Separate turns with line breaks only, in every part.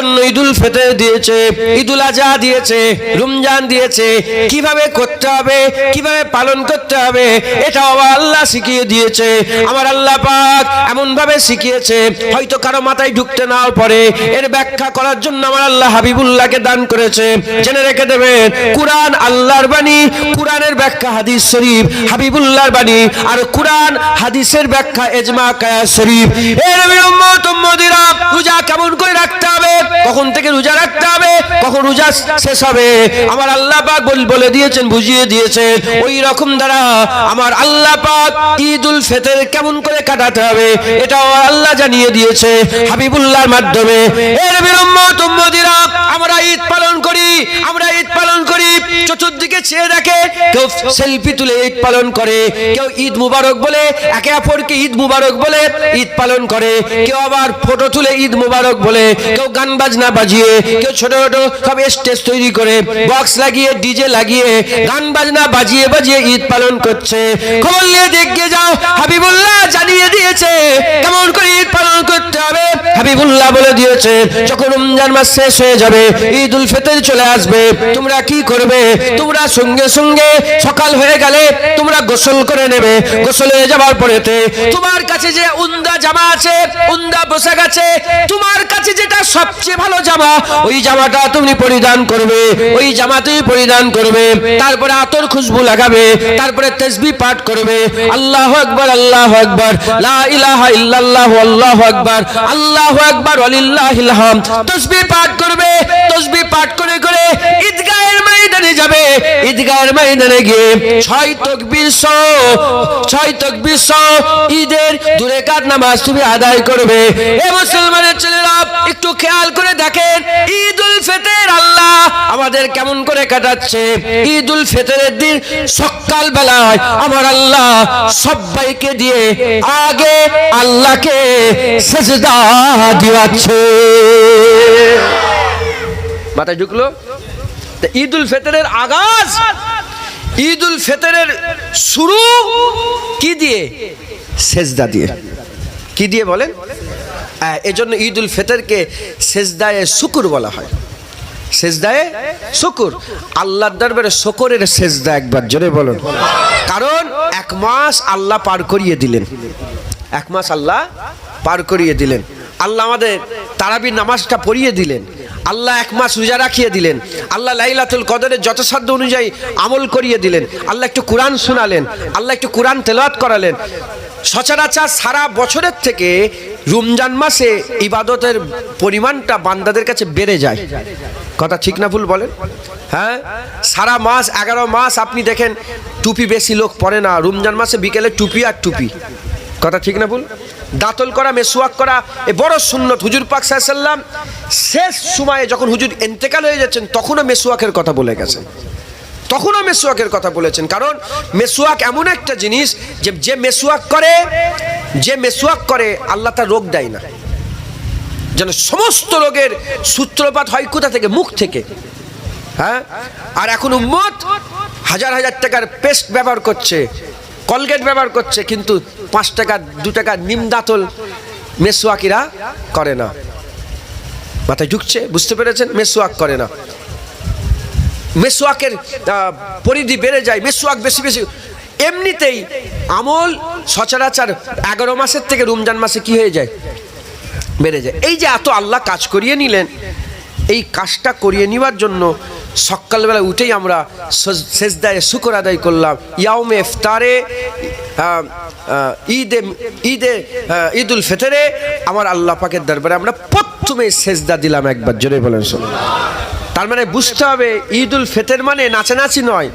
জন্য ঈদুল ফেতর দিয়েছে, ঈদুল আজহা দিয়েছে, রমজান দিয়েছে। কীভাবে করতে হবে, কীভাবে পালন করতে হবে এটা আমার আল্লাহ শিখিয়ে দিয়েছে। আমার আল্লাহ পাক এমন ভাবে শিখিয়েছে, হয়তো কারও মাথায় ঢুকতে না পরে এর ব্যাখ্যা করার জন্য আমার আল্লাহ হাবিবুল্লাহকে দান করেছে। জেনে রেখে দেবেন, কুরআন আল্লাহর বাণী, কুরআনের ব্যাখ্যা হাদিস শরীফ, হাবিবুল্লাহর বাণী, আর কুরআন হাদিসের ব্যাখ্যা এজমা কায়া শরীফ। এর উম্মত, উম্মতিরা রোজা কেমন করে রাখতে হবে? কখন থেকে রোজা রাখতে হবে, কখন রোজা শেষ হবে। আমার আল্লাহ পাক বলে দিয়েছেন, বুঝিয়ে দিয়েছেন। ওই রকম দ্বারা আমার আল্লাহ পাক ঈদুল ফিতর কেমন করে কাটাতে হবে, এটাও আল্লাহ জানিয়ে দিয়েছে হাবিবুল্লাহর মাধ্যমে। এর বিরম্মত উম্মতিরা, আমরা ঈদ পালন করি, আমরা ঈদ পালন চতুর্দিকে চেয়ে দেখে কেউ সেলফি তুলে ঈদ পালন করে, কেউ ঈদ মুবারক বলে, একে অপরকে ঈদ মুবারক বলে ঈদ পালন করে, কেউ আবার ফটো তুলে ঈদ মুবারক বলে, কেউ গান বাজনা বাজিয়ে, কেউ ছোট ছোট সব স্টেজ তৈরি করে বক্স লাগিয়ে ডিজে লাগিয়ে, গান বাজনা বাজিয়ে বাজিয়ে ঈদ পালন করছে। খবর নিয়ে দেখে যাও, হাবিবুল্লাহ জানিয়ে দিয়েছে, কেমন করে ঈদ পালন করতে হবে? হাবিবুল্লাহ বলে দিয়েছে, যখন রমজান মাস শেষ হয়ে যাবে ঈদ উল ফিতর চলে আসবে, তোমরা কি করবে? তোমরা সঙ্গে সঙ্গে সকাল হয়ে গেলে তোমরা গোসল করে নেবে। গোসল হয়ে যাবার পরেতে তোমার কাছে যে উন্দা জামা আছে, উন্দা পোশাক আছে, তোমার কাছে যেটা সবচেয়ে ভালো জামা, ওই জামাটা তুমি পরিধান করবে। ওই জামা তুমি পরিধান করবে। তারপরে আতর খুশবু লাগাবে। তারপরে তসবি পাঠ করবে। আল্লাহ আকবার আল্লাহ আকবার। লা ইলাহা ইল্লাল্লাহু, আল্লাহু আকবার। আল্লাহু আকবার, ওয়ালিল্লাহিল হামদ। তসবি পাঠ করবে। তসবি পাঠ করে করে ঈদগাহের ময়দানে যাবে, ঈদগাহের ময়দানে গিয়ে ছয় তকবীর সহ, ছয় তকবীর সহ ঈদের দূরে কাত নামাজ তুমি আদায় করবে। এ মুসলমানের ছেলেরা, একটু খেয়াল করে দেখেন ঈদ উল ফেতের আল্লাহ আমাদের কেমন করে কাটাচ্ছে। ঈদ উল ফিতরের দিন সকাল বেলায় আমার আল্লাহ সবাইকে দিয়ে আগে আল্লাহকে সেজদা দিওয়াচ্ছে মাথায় ঢুকলো? ঈদ উল ফিতরের আগাজ। ঈদ উল ফিতরের শুরু কি দিয়ে? সেজদা দিয়ে। কি দিয়ে বলেন? হ্যাঁ, এজন্য ঈদ উল ফিতরকে সেজদায়ে শুকুর বলা হয়। সেজদায়ে শুকুর। আল্লাহর দরবারে শুকরের সেজদা একবার জোরে বলুন। কারণ এক মাস আল্লাহ পার করিয়ে দিলেন। এক মাস আল্লাহ পার করিয়ে দিলেন। আল্লাহ আমাদের তারাবির নামাজটা পড়িয়ে দিলেন। আল্লাহ এক মাস রোজা রাখিয়ে দিলেন। আল্লাহ লাইলাতুল কদরের যথাসাধ্য অনুযায়ী আমল করিয়ে দিলেন। আল্লাহ একটু কোরআন শোনালেন। আল্লাহ একটু কোরআন তেলাওয়াত করালেন। সচরাচর সারা বছরের থেকে রমজান মাসে ইবাদতের পরিমাণটা বান্দাদের কাছে বেড়ে যায়। কথা ঠিক না ভুল বলেন? হ্যাঁ? সারা মাস, এগারো মাস আপনি দেখেন টুপি বেশি লোক পরে না। রমজান মাসে বিকেলে টুপি আর টুপি। কথা ঠিক না ভুল? দাঁতল করা মেসোয়াক করা, এ বড় সুন্নত হুজুর পাক সাল্লাম শেষ সময়ে যখন হুজুর এন্তেকাল হয়ে যাচ্ছেন, তখনও মেসোয়াকের কথা বলে গেছেন। তখনও মেসোয়াকের কথা বলেছেন। কারণ মেসোয়াক এমন একটা জিনিস যে যে মেসোয়াক করে, যে মেসোয়াক করে, আল্লাহ তার রোগ দেয় না। যেন সমস্ত রোগের সূত্রপাত হয় কোথা থেকে? মুখ থেকে। হ্যাঁ? আর এখন উম্মত হাজার হাজার টাকার পেস্ট ব্যবহার করছে। কলগেট ব্যবহার করছে, কিন্তু পাঁচ টাকা, দু টাকা নিম দাঁতল মেসোয়াকিরা করে না। মাথায় ঢুকছে, বুঝতে পেরেছেন? মেসোয়াক করে না। মেসোয়াকের পরিধি বেড়ে যায়, মেসোয়াক বেশি বেশি। এমনিতেই আমল সচরাচর এগারো মাসের থেকে রমজান মাসে কি হয়ে যায়? বেড়ে যায়। এই যে এত আল্লাহ কাজ করিয়ে নিলেন এই কাজটা করিয়ে নেওয়ার জন্য সকালবেলা উঠেই আমরা সেজদায় শুকর আদায় করলাম। ইয়াউমে ইফতারে ঈদে ঈদে ঈদ উল ফিতরে আমার আল্লাহ পাকের দরবারে আমরা প্রথমে সেজদা দিলাম একবার, জোরে বলেন তার মানে বুঝতে হবে ঈদ উল ফেতের মানে নাচানাচি নয়।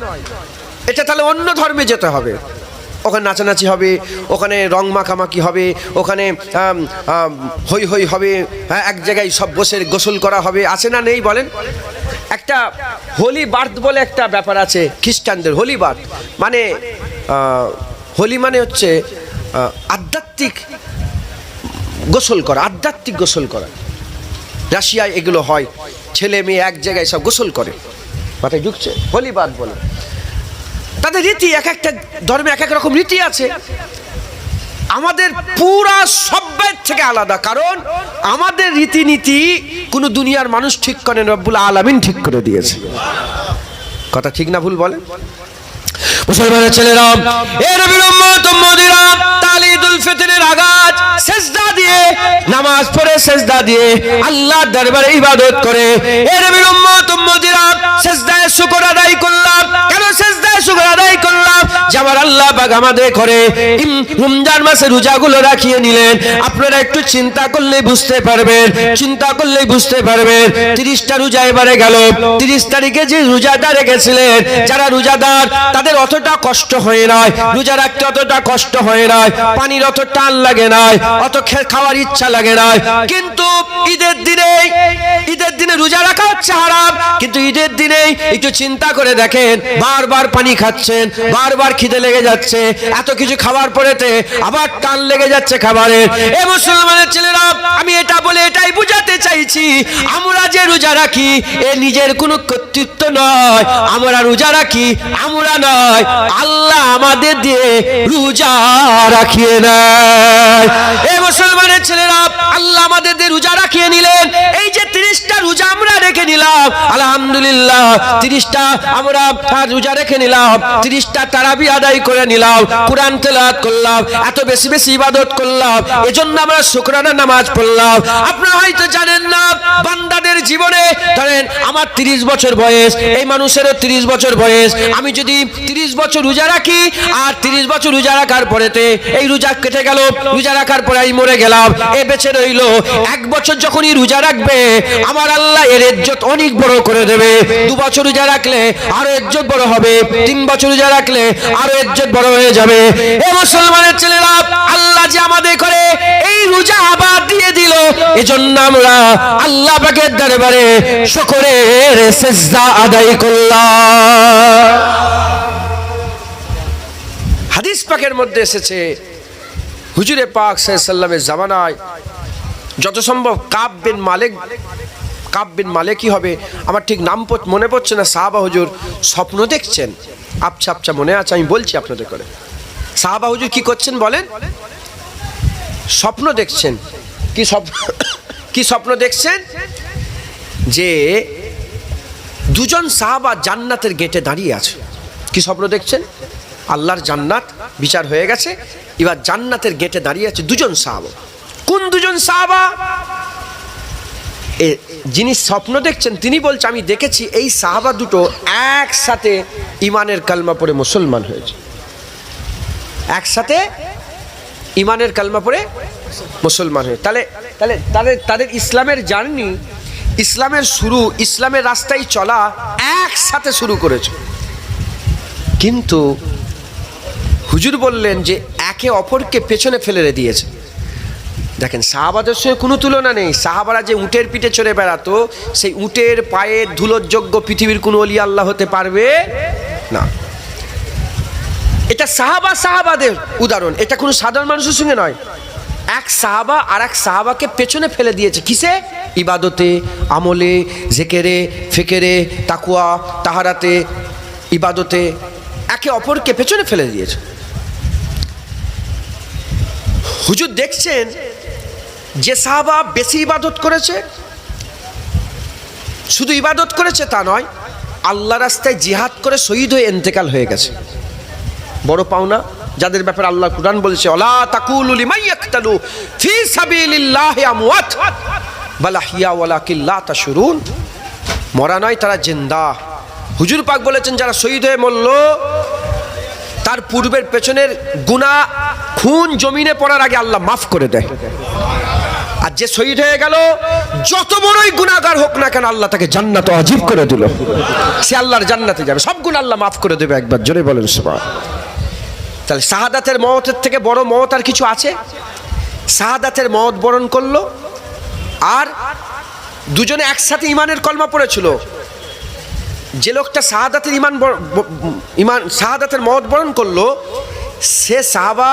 এটা তাহলে অন্য ধর্মে যেতে হবে। ওখানে নাচানাচি হবে, ওখানে রং মাখামাখি হবে, ওখানে হই হই হবে হ্যাঁ এক জায়গায় সব বসে গোসল করা হবে, আছে না নেই বলেন? একটা হোলি বার্থ বলে একটা ব্যাপার আছে, খ্রিস্টানদের হোলি বার্থ। মানে হোলি মানে হচ্ছে আধ্যাত্মিক গোসল করা, আধ্যাত্মিক গোসল করা। রাশিয়ায় এগুলো হয়, ছেলে মেয়ে এক জায়গায় সব গোসল করে, মাথায় ঢুকছে হোলিবাদ বলে। তাদের রীতি এক একটা ধর্মে এক এক রকম রীতি আছে। আমাদের পুরা সভ্যের থেকে আলাদা, কারণ আমাদের রীতিনীতি কোনো দুনিয়ার মানুষ ঠিক করেন, রব্বুল আলামিন ঠিক করে দিয়েছে। কথা ঠিক না, ভুল বলে মুসলমানের ছেলেরা, এ নবীর উম্মত, উম্মতিরা, তালি ঈদুল ফিতরের আগাজ সেজদা দিয়ে, নামাজ পড়ে সেজদা দিয়ে আল্লাহর দরবারে ইবাদত করে। এ নবীর উম্মত, উম্মতিরা সেজদায় শুকর আদায় করলাম। কেন সেজদায় শুকর আদায় করলাম? যে আমার আল্লাহ পাক আমাদের করে রমজান মাসে রোজাগুলো রাখিয়ে নিলেন। আপনারা একটু চিন্তা করলে বুঝতে পারবেন, চিন্তা করলেই বুঝতে পারবেন। তিরিশটা রোজা এবারে গেল। তিরিশ তারিখে যে রোজাদার রেখেছিলেন, যারা রোজাদার, তাদের অতটা কষ্ট হয় নাই, রোজা রাখতে অতটা কষ্ট হয় নাই, পানির অত টান লাগে নাই, অত খাওয়ার ইচ্ছা লাগে নাই। কিন্তু ঈদের দিনে ঈদের দিনে রোজা রাখা হচ্ছে হারাম। কিন্তু ঈদের দিনে একটু চিন্তা করে দেখেন, বারবার পানি খাচ্ছেন, বারবার খিদে লেগে যাচ্ছে, এত কিছু খাবার পরেতে আবার টান লেগে যাচ্ছে খাবারের এ মুসলমানের ছেলেরা, আমি এটা বলে এটাই বুঝাতে চাইছি, আমরা যে রোজা রাখি, এ নিজের কোনো কর্তৃত্ব নয়। আমরা রোজা রাখি, আমরা নয়। আল্লাহ আমাদের দিয়ে রোজা রাখিয়ে নেয়। এ মুসলমানের ছেলেরা, আল্লাহ আমাদের দিয়ে রোজা রাখিয়ে নিলেন। এই যে তিরিশটা রোজা আমরা রেখে নিলাম, আলহামদুলিল্লাহ, তিরিশটা আমরা রোজা রেখে নিলাম, তিরিশটা তারাবি আদায় করে নিলাম, কোরআন তেলাওয়াত করলাম, এত বেশি বেশি ইবাদত করলাম, এজন্য আমরা শুকরানা নামাজ পড়লাম। আপনারা হয়তো জানেন না, বান্দাদের জীবনে, ধরেন, আমার তিরিশ বছর বয়স, এই মানুষেরও তিরিশ বছর বয়স, আমি যদি তিরিশ বছর রোজা রাখি, আর তিরিশ বছর রোজা রাখার পরেতে এই রোজা কেটে গেল, রোজা রাখার পরে আমি মরে গেলাম, এ বেঁচে রইল। এক বছর যখনই রোজা রাখবে, আমার আল্লাহ এর ইজ্জত অনেক বড় করে দেবে। দু বছর রোজা রাখলে আরও ইজ্জত বড় হবে, তিন বছর রোজা রাখলে আরও ইজ্জত বড় হয়ে যাবে। এ মুসলমানের ছেলেরা, আল্লাহ যে আমাদের করে, এই রোজা আবার দিয়ে দিল। এজন্য আমরা আল্লাহ পাকের দরবারে শুকরের সেজদা আদায় করলাম। হাদিস পাকের মধ্যে এসেছে, হুজুরে পাক সাল্লামের জামানায় যত সম্ভব কাব বিন মালিক, কাব বিন মালিকই হবে। আমার ঠিক নাম মনে পড়ছে না, সাহাবা হুজুর স্বপ্ন দেখছেন। আবছা আবছা মনে আছে, আমি বলছি আপনাদের করে। সাহাবা হুজুর কি করছেন বলেন? স্বপ্ন দেখছেন। কি স্বপ্ন কি স্বপ্ন দেখছেন? যে দুজন সাহাবা জান্নাতের গেটে দাঁড়িয়ে আছে। কি স্বপ্ন দেখছেন? আল্লাহর জান্নাত বিচার হয়ে গেছে। এবার জান্নাতের গেটে দাঁড়িয়ে আছে দুজন সাহাবা। কোন দুজন সাহাবা? এ, যিনি স্বপ্ন দেখছেন, তিনি বলছে, আমি দেখেছি এই সাহাবা দুটো একসাথে ইমানের কালমা পড়ে মুসলমান হয়েছে। একসাথে ইমানের কালমা পড়ে মুসলমান হয়ে তাহলে তাহলে তাদের তাদের ইসলামের জার্নি, ইসলামের শুরু, ইসলামের রাস্তায় চলা একসাথে শুরু করেছে। কিন্তু হুজুর বললেন যে একে অপরকে পেছনে ফেলে দিয়েছে। দেখেন, সাহাবাদের সঙ্গে কোনো তুলনা নেই। সাহাবারা যে উটের পিঠে চড়ে বেড়াতো, সেই উটের পায়ের ধুলোর যোগ্য পৃথিবীর কোনো অলি আল্লাহ হতে পারবে না। এটা সাহাবা সাহাবাদের উদাহরণ। এটা কোনো সাধারণ মানুষের সঙ্গে নয়। এক সাহাবা আর এক সাহাবাকে পেছনে ফেলে দিয়েছে। কিসে? ইবাদতে, আমলে, জেকেরে, ফেকেরে তাকুয়া তাহারাতে, ইবাদতে। একে অপরকে পেছনে ফেলে দিয়েছে হুজুর দেখছেন যে সাহাবা বেশি ইবাদত করেছে? শুধু ইবাদত করেছে তা নয়, আল্লাহ রাস্তায় জিহাদ করে শহীদ হয়ে এন্তেকাল হয়ে গেছে। বড় পাওনা, যাদের ব্যাপারে আল্লাহ কুরআন বলেছে, অলা তাকুলু লিমান ইয়াকতালু ফি সাবিলিল্লাহি আমওয়াত বাল আহইয়া ওয়ালাকিন লা তাশউরুন মরা নয়, তারা জিন্দা। হুজুর পাক বলেছেন, যারা শহীদ হয়ে মরল তার পূর্বের পেছনের গুনাহ খুন জমিনে পড়ার আগে আল্লাহ মাফ করে দেয়। আর যে শহীদ হয়ে গেল, যত বড়ই গুণাগার হোক না কেন আল্লাহ তাকে জান্নাত অজীব করে দিল। সে আল্লাহর জান্নাতে যাবে। সব গুণ আল্লাহ মাফ করে দেবে একবার, জোরে বলেন সবাই তাহলে শাহাদাতের মহতের থেকে বড় মহৎ আর কিছু আছে? শাহাদাতের মত বরণ করল, আর দুজনে একসাথে ইমানের কলমা পড়েছিল। যে লোকটা শাহাদাতের ইমান ইমান শাহাদাতের মত বরণ করল, সে সাহাবা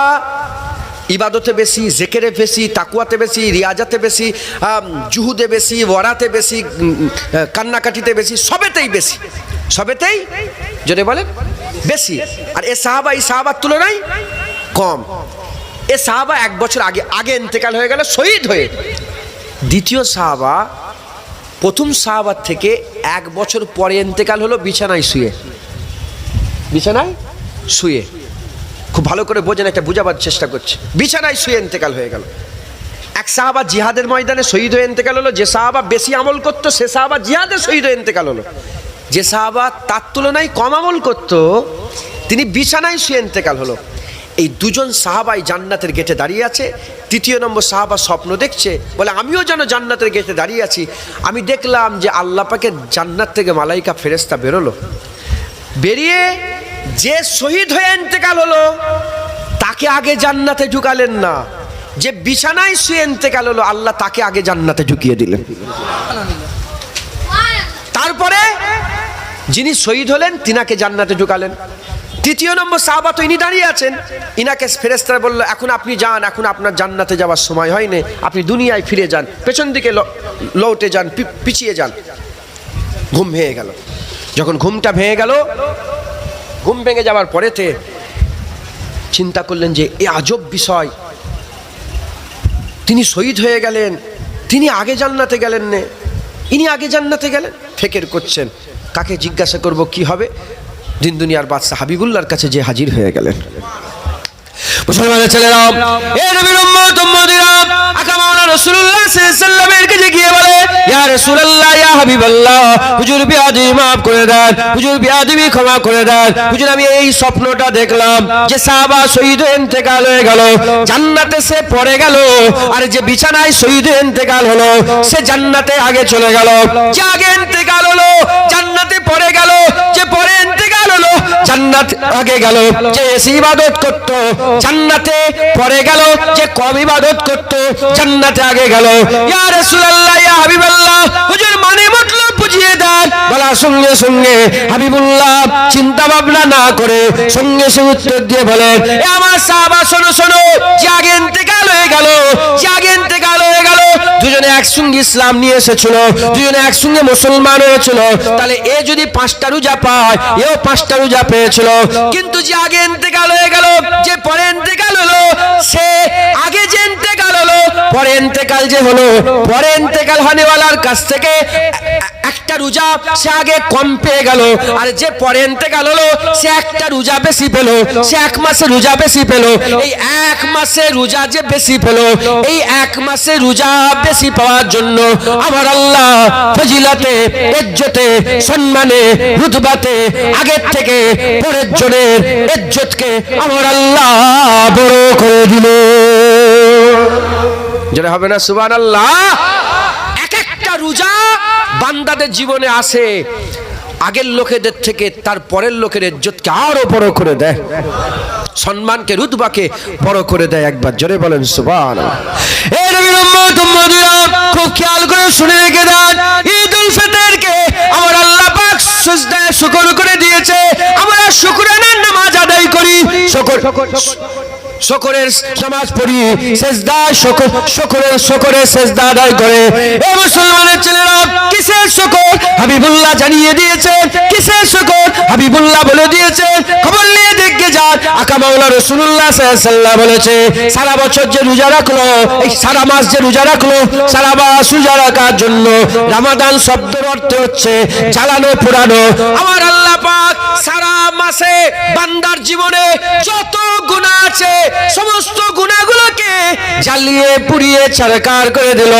ইবাদতে বেশি, জেকেরে বেশি তাকুয়াতে বেশি, রিয়াজাতে বেশি জুহুদে বেশি, ওয়ারাতে বেশি কান্নাকাটিতে বেশি, সবেতেই বেশি। সবেতেই? যদি বলেন? বেশি। আর এ সাহাবা, এই সাহাবার তুলনায় কম। এ সাহাবা এক বছর আগে আগে ইন্তেকাল হয়ে গেল, শহীদ হয়ে দ্বিতীয় সাহাবা প্রথম সাহাবার থেকে এক বছর পরে ইন্তেকাল হলো, বিছানায় শুয়ে। বিছানায় শুয়ে। খুব ভালো করে বোঝেন, একটা বুঝাবার চেষ্টা করছে। বিছানায় শুয়ে ইন্তেকাল হয়ে গেল। এক সাহাবা জিহাদের ময়দানে শহীদ হয়ে ইন্তেকাল হলো, যে সাহাবা বেশি আমল করতো, সে সাহাবা জিহাদের শহীদ হয়ে ইন্তেকাল হলো। যে সাহাবা তার তুলনায় কম আমল করতো, তিনি বিছানায় শুয়ে ইন্তেকাল হলো। এই দুজন সাহাবাই জান্নাতের গেটে দাঁড়িয়ে আছে তৃতীয় নম্বর সাহাবা স্বপ্ন দেখছে, বলে, আমিও যেন জান্নাতের গেটে দাঁড়িয়ে আছি। আমি দেখলাম যে আল্লাহ পাকের জান্নাত থেকে মালাইকা ফেরেস্তা বেরোলো। বেরিয়ে যে শহীদ হয়ে ইন্তেকাল হলো, তাকে আগে জান্নাতে ঢুকালেন না। যে বিছানায় শুয়ে ইন্তেকাল হলো, আল্লাহ তাকে আগে জান্নাতে ঢুকিয়ে দিলেন। তারপরে যিনি শহীদ হলেন, তিনাকে জান্নাতে ঢুকালেন। তৃতীয় নম্বর সাহাবা তো ইনি দাঁড়িয়ে আছেন। ইনাকে ফেরেস্তারা বলল, এখন আপনি যান, এখন আপনার জান্নাতে যাওয়ার সময় হয়নি আপনি দুনিয়ায় ফিরে যান, পেছন দিকে লৌটে যান পিছিয়ে যান। ঘুম ভেঙে গেল। যখন ঘুমটা ভেঙে গেল, ঘুম ভেঙে যাওয়ার পরেতে চিন্তা করলেন যে, এ আজব বিষয়। তিনি শহীদ হয়ে গেলেন, তিনি আগে জান্নাতে গেলেন নে। ইনি আগে জান্নাতে গেলেন। ফেকের করছেন। কাকে জিজ্ঞাসা করব কি হবে? দিন দুনিয়ার বাদশাহ হাবিবুল্লাহর কাছে যে হাজির হয়ে গেলেন। মুসলমানের ছেলেরা যে শহীদ সে বিছানায় শহীদ ইন্তেকাল হলো, সে জান্নাতে আগে চলে গেল। যে আগে ইন্তেকাল হলো, জান্নাতে পড়ে গেল, যে পরে জান্নাত আগে গেল, যে এসে ইবাদত করত, জান্নাতে পরে গেল, যে কম ইবাদত করত, জান্নাতে আগে গেল। ইয়া রাসূলুল্লাহ, ইয়া হাবিবাল্লাহ, হুজুর মানে মতলব বুঝিয়ে দেন। বলা সঙ্গে সঙ্গে হাবিবুল্লাহ চিন্তা ভাবনা না করে সঙ্গে সঙ্গে উত্তর দিয়ে বলেন, এ আমার সাহাবা, শোনো শোনো, যে আগে ইন্তেকাল হয়ে গেল, যে আগে ইন্তেকাল গেল দুজনে একসঙ্গে ইসলাম নিয়ে এসেছিল দুজনে একসঙ্গে মুসলমান হয়েছিল। তাহলে এ যদি পাঁচটা রোজা পায় এও পাঁচটা রোজা পেয়েছিল। কিন্তু যে আগে ইন্তেকাল হয়ে গেল যে পরে ইন্তেকাল হলো সে আগে যে ইন্তেকাল হলো পরে ইন্তেকাল যে হলো পরে ইন্তেকাল হনেওয়ালার কাছ থেকে রোজা সে আগে কম পেয়ে গেল। আর যে পরে ইন্তেকাল হলো সে একটা রোজা বেশি পেল। সে এক মাসে রোজা বেশি পেল। এই এক মাসে রোজা যে বেশি পেল এই এক মাসে রোজা বেশি পাওয়ার জন্য আমার আল্লাহ ফজিলাতে ইজ্জতে সম্মানে রুতবাতে আগের থেকে পরের জনের ইজ্জতকে আমার আল্লাহ বড় করে দিল। যেটা হবে না সুবান আল্লাহ এক একটা রোজা বান্দাদের জীবনে আসে, আগের লোকেদের থেকে তার পরের লোকের ইজ্জতকে আরও বড় করে দেয়। সম্মানকে, রুতবাকে বড় করে দেয় একবার। জোরে বলেন সুবান খুব খেয়াল করে শুনে রেখে দেন, ঈদ উল ফিতরকে আমার আল্লাহ পাক সুজদায় শুকর করে দিয়েছে। আমরা শুকরানের নামাজ আদায় করি। শুকর শকরের নামাজ পড়ি, সেজদা শকর শকরের শকরের সেজদা আদায় করে। এ মুসলমানের ছেলেরা, কিসের শকর হাবিবুল্লাহ জানিয়ে দিয়েছে, কিসের শকর হাবিবুল্লাহ বলে দিয়েছে, খবর নিয়ে দেখে যান। আকা মাওলা আলাইহি ওয়াসাল্লাম বলেছে, সারা বছর যে রোজা রাখল, এই সারা মাস যে রোজা রাখল, সারা মাস রোজা রাখার জন্য রামাদান শব্দের অর্থ হচ্ছে জ্বালানো পোড়ানো আমার আল্লাহ পাক সারা মাসে বান্দার জীবনে যত গুনাহ আছে, সমস্ত গুণাগুলোকে জ্বালিয়ে পুড়িয়ে ছাড়কার করে দিল।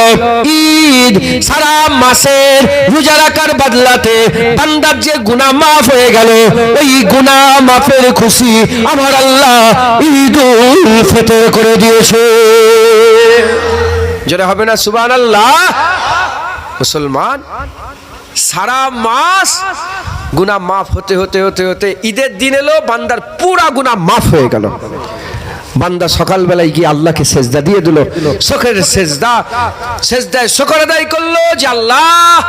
ঈদ সারা মাসের রোজা রাখার বদলাতে বান্দার যে গুনাহ মাফ হয়ে গেল, ওই গুনাহ মাফের খুশি আমার আল্লাহ ঈদ উল ফিতর করে দিয়েছে। যেটা হবে না সুবান আল্লাহ মুসলমান? সারা মাস গুনাহ মাফ হতে হতে হতে হতে, ঈদের দিন এলো, বান্দার পুরা গুনাহ মাফ হয়ে গেল। বান্দা সকালবেলায় গিয়ে আল্লাহকে সেজদা দিয়ে দিল। শোকের সেজদা, সেজদায় শকর আদায় করল যে আল্লাহ,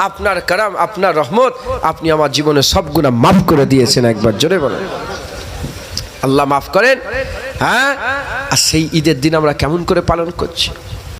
আপনার কারাম, আপনার রহমত, আপনি আমার জীবনে সব গুণা মাফ করে দিয়েছেন একবার, জোরে বলেন। আল্লাহ মাফ করেন হ্যাঁ? আর সেই ঈদের দিন আমরা কেমন করে পালন করছি?